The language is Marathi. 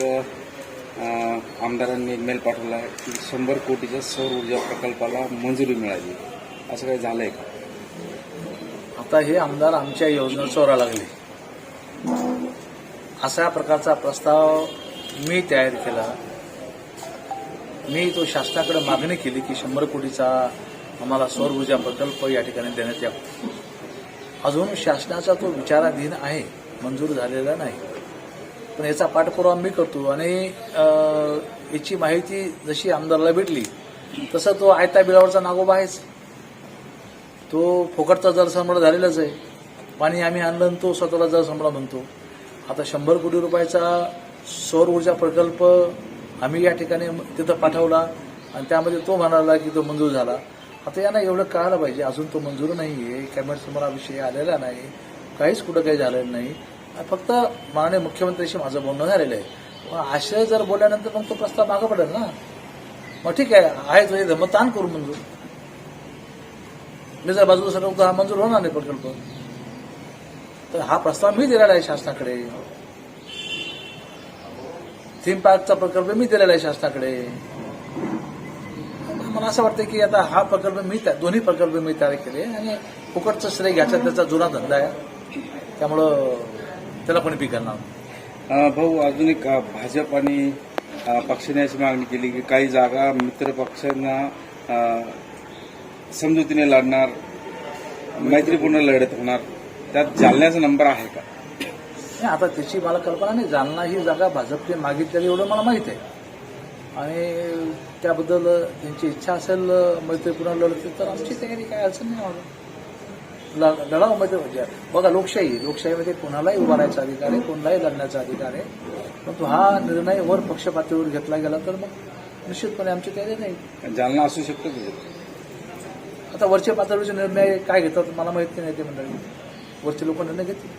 एक आमदारांनी एक मेल पाठवला आहे की शंभर कोटीच्या सौर ऊर्जा प्रकल्पाला मंजुरी मिळाली. असं काही झालंय का? आता हे आमदार आमच्या योजना चोरा लागले. अशा प्रकारचा प्रस्ताव मी तयार केला. मी तो शासनाकडे मागणी केली की शंभर कोटीचा आम्हाला सौर ऊर्जा प्रकल्प या ठिकाणी देण्यात यावा. अजून शासनाचा तो विचाराधीन आहे मंजूर झालेला नाही. पण याचा पाठपुरावा मी करतो. आणि याची माहिती जशी आमदाराला भेटली तसं तो आयता बिलावरचा नागोबा आहेच. तो फुकटचा जलसंपडा झालेलाच आहे. पाणी आम्ही आणलं आणि तो स्वतःला जलसंपडा म्हणतो. आता शंभर कोटी रुपयाचा सौर ऊर्जा प्रकल्प आम्ही या ठिकाणी तिथं पाठवला आणि त्यामध्ये तो म्हणाला की तो मंजूर झाला. आता यांना एवढं कळायला पाहिजे. अजून तो मंजूर नाही आहे कॅबिनेट समोर हा विषय आलेला नाही. काहीच कुठं काही झालेलं नाही. फक्त माननीय मुख्यमंत्र्यांशी माझं बोलणं झालेलं आहे. मग जर बोलल्यानंतर मग तो प्रस्ताव मागं पडेल ना? मग ठीक आहे आहे तो हे मग ताण करू मंजूर मी जर बाजूला सरकतो हा मंजूर होणार नाही प्रकल्प तर हा प्रस्ताव मी दिलेला आहे शासनाकडे. थीम पार्कचा प्रकल्प मी दिलेला आहे शासनाकडे. मला असं वाटतं की आता हा प्रकल्प मी त्या- दोन्ही प्रकल्प मी तयार केले आणि फुकटचं श्रेय घ्यायचा त्याचा जुना धंदा आहे. त्यामुळं त्याला कोणी. अ, भाऊ अजून एक भाजप आणि पक्षाने अशी मागणी केली की काही जागा मित्र पक्षांना समजुतीने लढणार मैत्रीपूर्ण लढत होणार. त्यात जालन्याचा नंबर आहे का? नाही आता त्याची मला कल्पना नाही. जालना ही जागा भाजपने मागितलेली एवढं मला माहीत आहे. आणि त्याबद्दल त्यांची इच्छा असेल मैत्रीपूर्ण लढती तर आमची तयारी काय अडचण नाही मला ल- लढावमध्ये म्हणजे बघा लोकशाही लोकशाहीमध्ये कोणालाही उभारायचा अधिकार आहे कोणालाही लढण्याचा अधिकार आहे. परंतु हा निर्णय वर पक्ष पातळीवर घेतला गेला तर मग निश्चितपणे आमची तयारी नाही. जालना असू शकतो आता वरच्या पातळीचे निर्णय काय घेतात मला माहिती नाही ते मंडळी. वरचे लोक निर्णय घेतील.